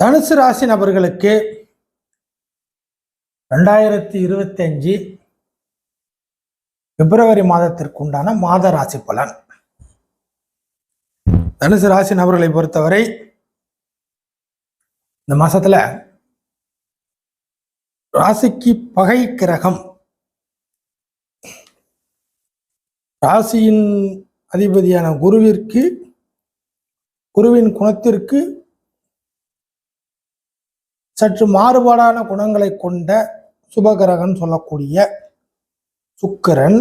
தனுசு ராசி நபர்களுக்கு ரெண்டாயிரத்தி இருபத்தி அஞ்சு பிப்ரவரி மாதத்திற்கு உண்டான மாத ராசி பலன். தனுசு ராசி நபர்களை பொறுத்தவரை இந்த மாசத்துல ராசிக்கு பகை கிரகம். ராசியின் அதிபதியான குருவிற்கு குருவின் குணத்திற்கு சற்று மாறுபாடான குணங்களை கொண்ட சுபகிரகன் சொல்லக்கூடிய சுக்கிரன்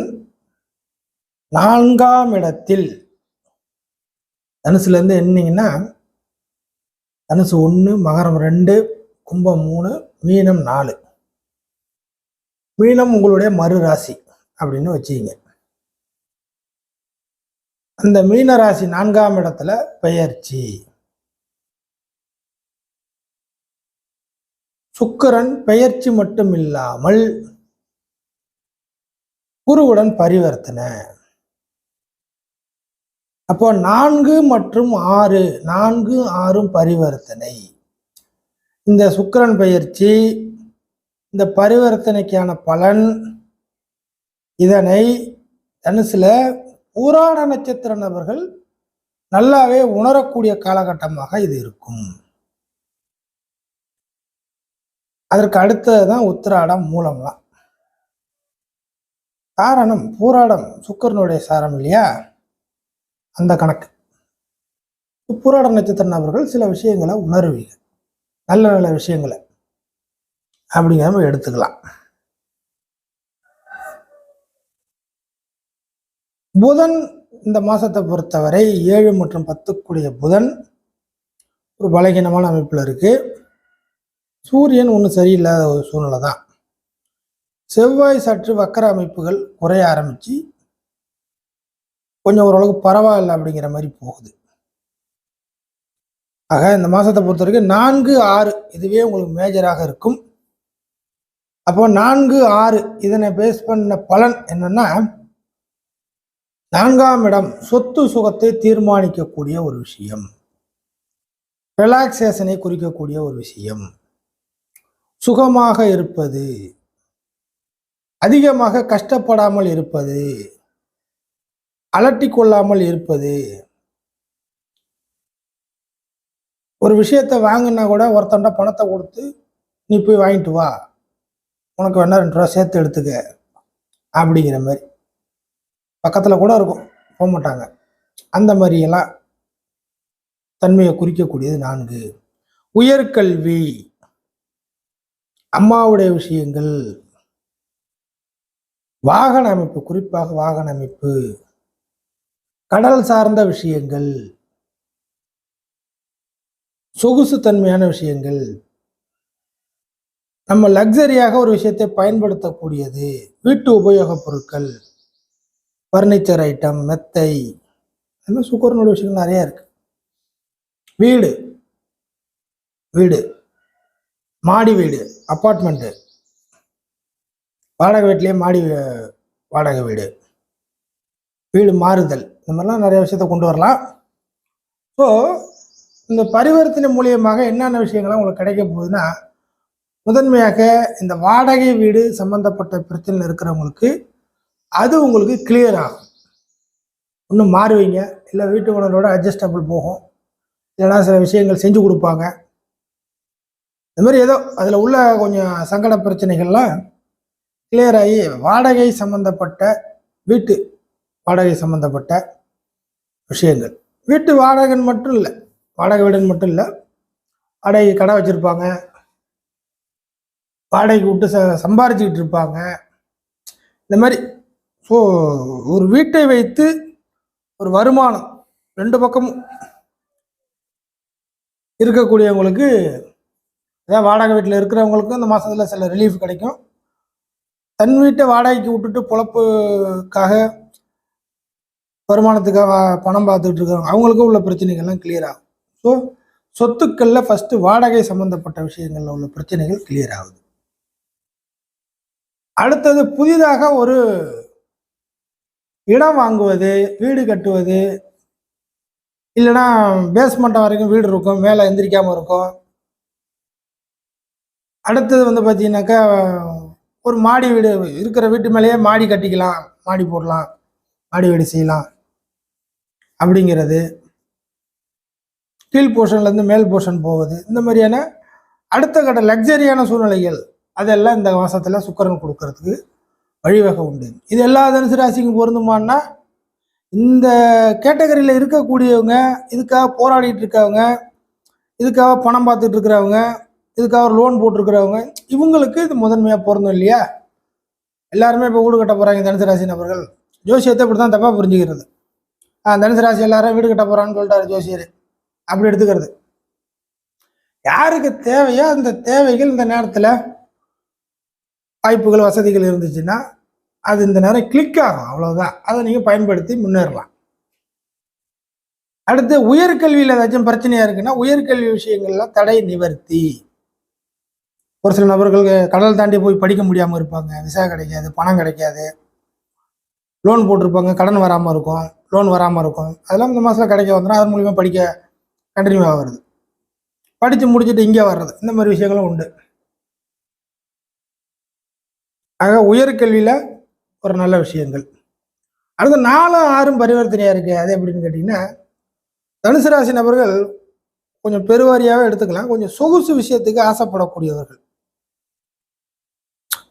நான்காம் இடத்தில். தனுசுல இருந்து என்னீங்கன்னா தனுசு ஒன்று மகரம் ரெண்டு கும்பம் மூணு மீனம் நாலு. மீனம் உங்களுடைய மறு ராசி அப்படின்னு வச்சுக்கிங்க. அந்த மீன ராசி நான்காம் இடத்துல பெயர்ச்சி. சுக்கிரன் பெயர்ச்சி மட்டும் இல்லாமல் குருவுடன் பரிவர்த்தனை. அப்போ நான்கு மற்றும் ஆறு நான்கு ஆறும் பரிவர்த்தனை. இந்த சுக்கிரன் பயிற்சி இந்த பரிவர்த்தனைக்கான பலன் இதனை தனுசில் பூராட நட்சத்திர நபர்கள் நல்லாவே உணரக்கூடிய காலகட்டமாக இது இருக்கும். அதற்கு அடுத்ததுதான் உத்திராடம் மூலம்லாம் காரணம் பூராடம் சுக்கரனுடைய சாரம் இல்லையா? அந்த கணக்கு. பூராட நட்சத்திர நபர்கள் சில விஷயங்களை உணர்வீங்க. நல்ல நல்ல விஷயங்களை. அப்படிங்கிற எடுத்துக்கலாம். புதன் இந்த மாசத்தை பொறுத்தவரை ஏழு மற்றும் பத்துக்குடைய புதன் ஒரு பலகீனமான அமைப்பில் இருக்குது சூரியன் ஒன்றும் சரியில்லாத ஒரு சூழ்நிலை தான் செவ்வாய் சற்று வக்கர அமைப்புகள் குறைய ஆரம்பித்து கொஞ்சம் ஓரளவுக்கு பரவாயில்ல அப்படிங்கிற மாதிரி போகுது. ஆக இந்த மாதத்தை பொறுத்த வரைக்கும் நான்கு ஆறு இதுவே உங்களுக்கு மேஜராக இருக்கும். அப்போ நான்கு ஆறு இதனை பேஸ் பண்ண பலன் என்னன்னா நான்காம் இடம் சொத்து சுகத்தை தீர்மானிக்கக்கூடிய ஒரு விஷயம். ரிலாக்ஸேஷனை குறிக்கக்கூடிய ஒரு விஷயம். சுகமாக இருப்பது அதிகமாக கஷ்டப்படாமல் இருப்பது அலட்டி கொள்ளாமல் இருப்பது ஒரு விஷயத்தை வாங்கினா கூட ஒருத்தண்ட பணத்தை கொடுத்து நீ போய் வாங்கிட்டு வா. உனக்கு வேணா ரெண்டு ரூபா சேர்த்து எடுத்துக்க. அப்படிங்கிற மாதிரி. பக்கத்தில் கூட இருக்கும். போக மாட்டாங்க. அந்த மாதிரியெல்லாம் தன்மையை குறிக்கக்கூடியது நான்கு. உயர்கல்வி. அம்மாவுடைய விஷயங்கள். வாகன அமைப்பு குறிப்பாக வாகன அமைப்பு. கடல் சார்ந்த விஷயங்கள். சொகுசு தன்மையான விஷயங்கள். நம்ம லக்ஸரியாக ஒரு விஷயத்தை பயன்படுத்தக்கூடியது. வீட்டு உபயோகப் பொருட்கள். ஃபர்னிச்சர் ஐட்டம் மெத்தை. அந்த சுக்கரனோட விஷயங்கள் நிறைய இருக்கு. வீடு. வீடு. மாடி வீடு. அப்பார்ட்மெண்ட்டு வாடகை வீட்லேயே மாடி வாடகை வீடு. வீடு மாறுதல். இந்த மாதிரிலாம் நிறைய விஷயத்த கொண்டு வரலாம். ஸோ இந்த பரிவர்த்தனை மூலியமாக என்னென்ன விஷயங்கள்லாம் உங்களுக்கு கிடைக்க போகுதுன்னா முதன்மையாக இந்த வாடகை வீடு சம்பந்தப்பட்ட பிரச்சனை இருக்கிறவங்களுக்கு அது உங்களுக்கு கிளியர் ஆகும். இன்னும் மாறுவீங்க. இல்லை வீட்டு ஓனரோட அட்ஜஸ்டபிள் போகும். இல்லைன்னா சில விஷயங்கள் செஞ்சு கொடுப்பாங்க. இந்த மாதிரி ஏதோ அதில் உள்ள கொஞ்சம் சங்கட பிரச்சனைகள்லாம் கிளியர் ஆகி வாடகை சம்மந்தப்பட்ட வீட்டு வாடகை சம்மந்தப்பட்ட விஷயங்கள். வீட்டு வாடகைன்னு மட்டும் இல்லை வாடகை வீடுன்னு மட்டும் இல்லை வாடகை கடை வச்சுருப்பாங்க. வாடகைக்கு விட்டு ச சம்பாரிச்சுக்கிட்டு இருப்பாங்க. இந்த மாதிரி ஸோ ஒரு வீட்டை வைத்து ஒரு வருமானம் ரெண்டு பக்கமும் இருக்கக்கூடியவங்களுக்கு அதான் வாடகை வீட்டில் இருக்கிறவங்களுக்கும் இந்த மாதத்தில் சில ரிலீஃப் கிடைக்கும். தன் வீட்டை வாடகைக்கு விட்டுட்டு பொழப்புக்காக வருமானத்துக்காக வா- பணம் பார்த்துட்டு இருக்கிறாங்க அவங்களுக்கும் உள்ள பிரச்சனைகள்லாம் கிளியர் ஆகும். ஸோ சொத்துக்களில் ஃபஸ்ட்டு வாடகை சம்மந்தப்பட்ட விஷயங்களில் உள்ள பிரச்சனைகள் கிளியர் ஆகுது. அடுத்தது புதிதாக ஒரு இடம் வாங்குவது வீடு கட்டுவது இல்லைன்னா பேஸ்மெண்ட்டை வரைக்கும் வீடு இருக்கும் மேலே எந்திரிக்காமல் இருக்கும். அடுத்தது வந்து பார்த்தீங்கன்னாக்கா ஒரு மாடி வீடு இருக்கிற வீட்டு மேலேயே மாடி கட்டிக்கலாம் மாடி போடலாம் மாடி வீடு செய்யலாம் அப்படிங்கிறது. கீழ் போர்ஷன்லேருந்து மேல் போர்ஷன் போவது இந்த மாதிரியான அடுத்த கட்ட லக்ஸரியான சூழ்நிலைகள் அதெல்லாம் இந்த மாதத்தில் சுக்கரன் கொடுக்கறதுக்கு வழிவகை உண்டு. இது எல்லா தனுசு ராசிக்கும் பொருந்துமான்னா இந்த கேட்டகரியில் இருக்கக்கூடியவங்க இதுக்காக போராடிட்டு இருக்கவங்க இதுக்காக பணம் பார்த்துட்டு இருக்கிறவங்க இதுக்காக ஒரு லோன் போட்டிருக்கிறவங்க இவங்களுக்கு இது முதன்மையாக பொருந்தும் இல்லையா? எல்லாருமே இப்போ வீடு கட்ட போகிறாங்க தனுசு ராசி நபர்கள். ஜோசியத்தை இப்படி தான் தப்பாக புரிஞ்சுக்கிறது. ஆ தனுசு ராசி எல்லாரும் வீடு கட்ட போகிறான்னு சொல்லிட்டாரு ஜோசியர். அப்படி எடுத்துக்கிறது. யாருக்கு தேவையோ அந்த தேவைகள் இந்த நேரத்தில் வாய்ப்புகள் வசதிகள் இருந்துச்சுன்னா அது இந்த நேரம் கிளிக் ஆகும் அவ்வளோதான் அதை நீங்கள் பயன்படுத்தி முன்னேறலாம். அடுத்து உயர்கல்வியில் ஏதாச்சும் பிரச்சனையாக இருக்குன்னா உயர்கல்வி விஷயங்கள்லாம் தடை நிவர்த்தி. ஒரு சில நபர்களுக்கு கடல் தாண்டி போய் படிக்க முடியாமல் இருப்பாங்க. விசா கிடைக்காது பணம் கிடைக்காது. லோன் போட்டிருப்பாங்க கடன் வராமல் இருக்கும். லோன் வராமல் இருக்கும். அதெல்லாம் இந்த மாதத்தில் கிடைக்க வந்துடும் அது மூலிமா படிக்க கண்டினியூ ஆகிறது படித்து முடிச்சுட்டு இங்கே வர்றது. இந்த மாதிரி விஷயங்களும் உண்டு. ஆக உயர்கல்வியில் ஒரு நல்ல விஷயங்கள். அடுத்து நாலும் ஆறும் பரிவர்த்தனையாக இருக்குது அது எப்படின்னு கேட்டிங்கன்னா தனுசு ராசி நபர்கள் கொஞ்சம் பெருவாரியாகவே எடுத்துக்கலாம். கொஞ்சம் சொகுசு விஷயத்துக்கு ஆசைப்படக்கூடியவர்கள்.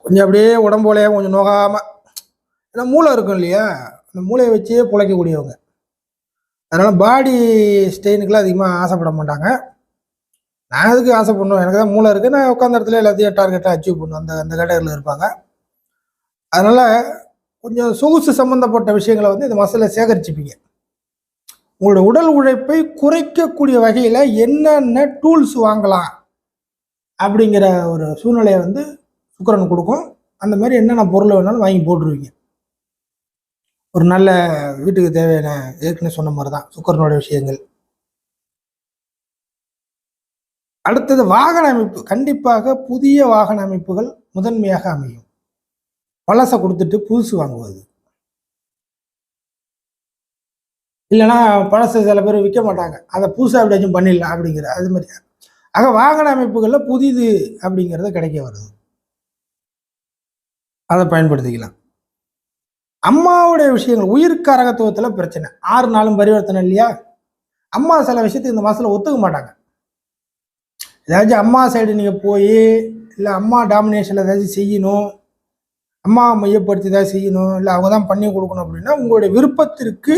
கொஞ்சம் அப்படியே உடம்போலையே கொஞ்சம் நோகாமல் ஏன்னா மூளை இருக்கும் இல்லையா? அந்த மூளையை வச்சே பிழைக்கக்கூடியவங்க. அதனால் பாடி ஸ்டெயினுக்குலாம் அதிகமாக ஆசைப்பட மாட்டாங்க. நான் எதுக்கு ஆசைப்படணும்? எனக்கு தான் மூளை இருக்குது நான் உட்காந்த இடத்துல எல்லாத்தையும் டார்கெட்டாக அச்சீவ் பண்ணுவேன் அந்த அந்த கேட்டகரியில் இருப்பாங்க. அதனால் கொஞ்சம் சொகுசு சம்மந்தப்பட்ட விஷயங்களை வந்து இந்த மாசத்துல சேகரிச்சுப்பீங்க. உங்களோட உடல் உழைப்பை குறைக்கக்கூடிய வகையில் என்னென்ன டூல்ஸ் வாங்கலாம் அப்படிங்கிற ஒரு சூழ்நிலையை வந்து சுக்கரன் கொடுக்கும். அந்த மாதிரி என்னென்ன பொருளை வேணாலும் வாங்கி போட்டுருவீங்க. ஒரு நல்ல வீட்டுக்கு தேவையான ஏற்கனவே சொன்ன மாதிரி தான் சுக்கரனுடைய விஷயங்கள். அடுத்தது வாகன அமைப்பு. கண்டிப்பாக புதிய வாகன அமைப்புகள் முதன்மையாக அமையும். பழசை கொடுத்துட்டு புதுசு வாங்குவது. இல்லைன்னா பழசை சில பேர் விற்க மாட்டாங்க. அதை புதுசாக எப்படியாச்சும் பண்ணிடலாம் அப்படிங்கிற அது மாதிரி. ஆக வாகன அமைப்புகளில் புதிது அப்படிங்கிறது கிடைக்க வருது. அதை பயன்படுத்திக்கலாம். அம்மாவுடைய விஷயங்கள் உயிர்க்கரகத்துவத்தில் பிரச்சனை. ஆறு நாளும் பரிவர்த்தனை இல்லையா? அம்மா சில விஷயத்துக்கு இந்த மாதத்தில் ஒத்துக்க மாட்டாங்க. ஏதாச்சும் அம்மா சைடு நீங்கள் போய் இல்லை அம்மா டாமினேஷனில் ஏதாச்சும் செய்யணும் அம்மா மையப்படுத்தி ஏதாவது செய்யணும் இல்லை அவங்க தான் பண்ணி கொடுக்கணும் அப்படின்னா உங்களுடைய விருப்பத்திற்கு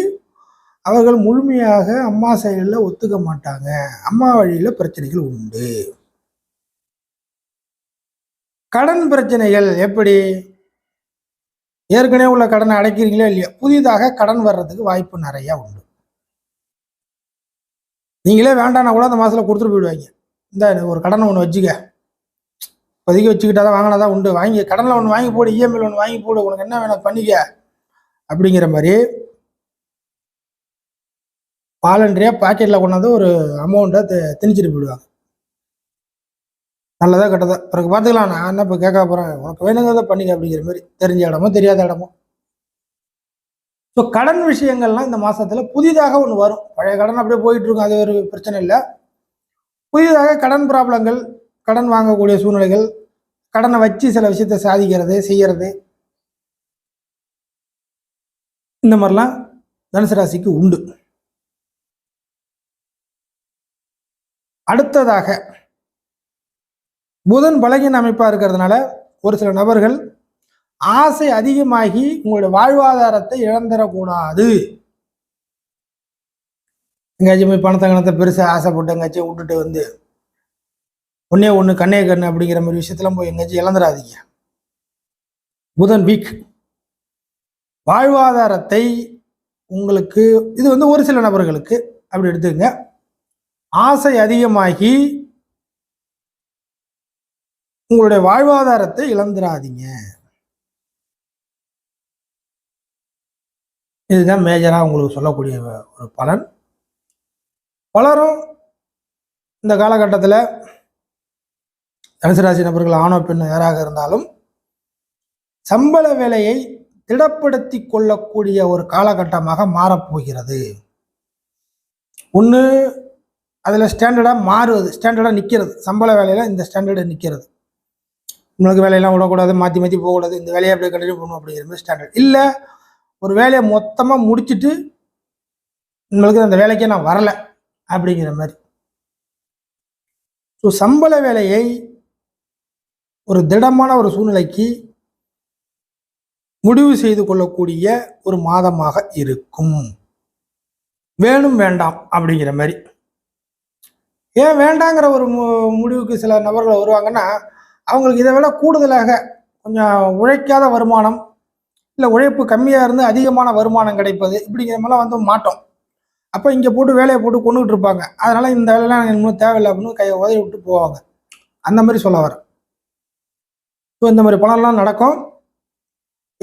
அவர்கள் முழுமையாக அம்மா சைடில் ஒத்துக்க மாட்டாங்க. அம்மா வழியில் பிரச்சனைகள் உண்டு. கடன் பிரச்சனைகள் எப்படி? ஏற்கனவே உள்ள கடனை அடைக்கிறீங்களோ இல்லையா புதிதாக கடன் வர்றதுக்கு வாய்ப்பு நிறையா உண்டு. நீங்களே வேண்டாம்னா கூட அந்த மாதத்தில் கொடுத்துட்டு போயிடுவாங்க. இந்த ஒரு கடனை ஒன்று வச்சுக்க. இப்போதைக்கு வச்சுக்கிட்டா தான் வாங்கினா தான் உண்டு. வாங்கி கடனில் ஒன்று வாங்கி போடு இஎம்ஐயில் ஒன்று வாங்கி போடு உனக்கு என்ன வேணும் பண்ணிக்க. அப்படிங்கிற மாதிரி வாலண்டரியா பாக்கெட்டில் கொண்டாந்து ஒரு அமௌண்ட்டை திணிச்சிட்டு போயிடுவாங்க. நல்லதா கெட்டதா? பிறகு பார்த்துக்கலாம். நான் என்ன இப்போ கேட்க போகிறேன் உனக்கு வேணுங்கிறத பண்ணிக்க அப்படிங்கிற மாதிரி தெரிஞ்ச இடமோ தெரியாத இடமோ. ஸோ கடன் விஷயங்கள்லாம் இந்த மாதத்தில் புதிதாக ஒன்று வரும். பழைய கடன் அப்படியே போயிட்டு இருக்கும். அது ஒரு பிரச்சனை இல்லை. புதிதாக கடன் ப்ராப்ளங்கள் கடன் வாங்கக்கூடிய சூழ்நிலைகள் கடனை வச்சு சில விஷயத்தை சாதிக்கிறது செய்யறது. இந்த மாதிரிலாம் தனுசு ராசிக்கு உண்டு. அடுத்ததாக புதன் பலகீன அமைப்பாக இருக்கிறதுனால ஒரு சில நபர்கள் ஆசை அதிகமாகி உங்களுடைய வாழ்வாதாரத்தை இழந்துடக்கூடாது. எங்கேயாச்சும் போய் பணத்தை கணத்தை பெருசாக ஆசைப்பட்டு எங்கேயாச்சும் விட்டுட்டு வந்து ஒன்னே ஒன்று கண்ணே கண்ணு அப்படிங்கிற மாதிரி விஷயத்தெல்லாம் போய் எங்கேயாச்சும் இழந்துடாதீங்க. புதன் வீக். வாழ்வாதாரத்தை உங்களுக்கு இது வந்து ஒரு சில நபர்களுக்கு அப்படி எடுத்துங்க ஆசை அதிகமாகி உங்களுடைய வாழ்வாதாரத்தை இழந்துடாதீங்க இதுதான் மேஜராக உங்களுக்கு சொல்லக்கூடிய ஒரு பலன். பலரும் இந்த காலகட்டத்தில் தனுசு ராசி நபர்கள் ஆணோ பெண் யாராக இருந்தாலும் சம்பள வேலையை திடப்படுத்தி கொள்ளக்கூடிய ஒரு காலகட்டமாக மாறப்போகிறது. ஒன்று அதில் ஸ்டாண்டர்டாக மாறுவது ஸ்டாண்டர்டாக நிற்கிறது சம்பள வேலையில் இந்த ஸ்டாண்டர்டு நிற்கிறது நம்மளுக்கு வேலையெல்லாம் விடக்கூடாது மாற்றி மாற்றி போகக்கூடாது. இந்த வேலையை அப்படியே கண்டினியூ பண்ணணும் அப்படிங்கிற மாதிரி ஸ்டாண்டர்ட் இல்லை ஒரு வேலையை மொத்தமாக முடிச்சுட்டு நம்மளுக்கு அந்த வேலைக்கே நான் வரலை அப்படிங்கிற மாதிரி. ஸோ சம்பள வேலையை ஒரு திடமான ஒரு சூழ்நிலைக்கு முடிவு செய்து கொள்ளக்கூடிய ஒரு மாதமாக இருக்கும். வேணும் வேண்டாம் அப்படிங்கிற மாதிரி. ஏன் வேண்டாங்கிற ஒரு மு- முடிவுக்கு சில நபர்கள் வருவாங்கன்னா அவங்களுக்கு இதை விட கூடுதலாக கொஞ்சம் உழைக்காத வருமானம் இல்லை உழைப்பு கம்மியாக இருந்து அதிகமான வருமானம் கிடைப்பது இப்படிங்கிற மாதிரிலாம் வந்து மாட்டோம். அப்போ இங்கே போட்டு வேலையை போட்டு கொண்டுகிட்டு இருப்பாங்க. அதனால் இந்த வேலையெல்லாம் இன்னும் தேவையில்லை அப்படின்னு கையை உதவி விட்டு போவாங்க. அந்த மாதிரி சொல்ல வரேன். ஸோ இந்த மாதிரி பலன்லாம் நடக்கும்.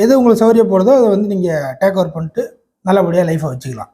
எது உங்களுக்கு சௌகரியப்படுதோ அதை வந்து நீங்கள் டேக் ஓவர் பண்ணிட்டு நல்லபடியாக லைஃப்பை வச்சுக்கலாம்.